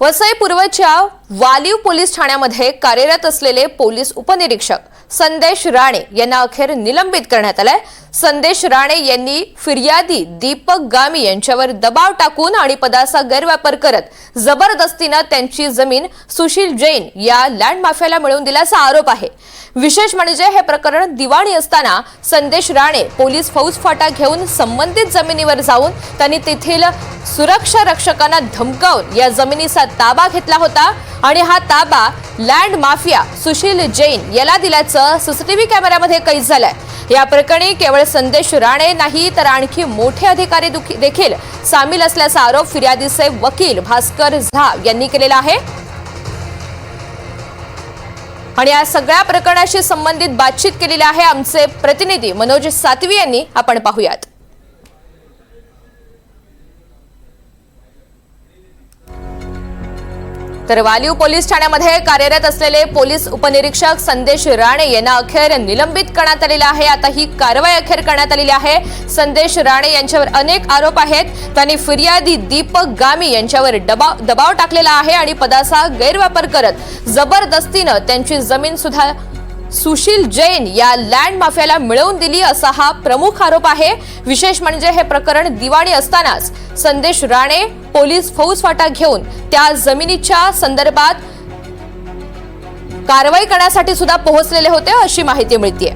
Vasai पूर्वच्या Waliv police ठाण्यामध्ये कार्यरत असलेले पोलीस उपनिरीक्षक संदेश राणे यांना अखेर निलंबित करण्यात आलंय. संदेश राणे यांनी फिर्यादी दीपक गामी यांच्यावर दबाव टाकून आणि पदाचा गैरवापर करत जबरदस्तीनं त्यांची जमीन सुशील जैन या लँड माफियाला मिळवून दिल्याचा आरोप आहे. विशेष म्हणजे हे प्रकरण दिवाणी असताना संदेश राणे पोलीस फौजफाटा घेऊन संबंधित जमिनीवर जाऊन त्यांनी तेथील सुरक्षा रक्षकांना धमकावून या जमिनीचा ताबा घेतला होता. आणि हा ताबा लँड माफिया सुशील जैन याला दिल्याचं सीसीटीव्ही कॅमेऱ्यामध्ये कैद झालंय. या प्रकरणी केवळ संदेश राणे नाही तर आणखी मोठे अधिकारी दुखी- देखील सामील असल्याचा आरोप फिर्यादीचे वकील भास्कर झा यांनी केलेला आहे. आणि या सगळ्या प्रकरणाशी संबंधित बातचीत केलेली आहे आमचे प्रतिनिधी मनोज सातवी यांनी. आपण पाहूयात. तर वालीव पोलीस ठाण्यामध्ये कार्यरत असलेले पोलीस उपनिरीक्षक संदेश राणे यांना अखेर निलंबित करण्यात आलेलं आहे. आता ही कारवाई अखेर करण्यात आलेली आहे. संदेश राणे यांच्यावर अनेक आरोप आहेत. त्यांनी फिर्यादी दीपक गामी यांच्यावर दबाव दबाव टाकलेला आहे आणि पदाचा गैरवापर करत जबरदस्तीनं त्यांची जमीन सुद्धा सुशील जैन या लँड माफियाला मिळवून दिली असा हा प्रमुख आरोप आहे. विशेष म्हणजे हे प्रकरण दिवाणी असतानाच संदेश राणे पोलीस फौजफाटा घेऊन त्या जमिनीच्या संदर्भात कारवाई करण्यासाठी सुद्धा पोहोचलेले होते अशी माहिती मिळतीये.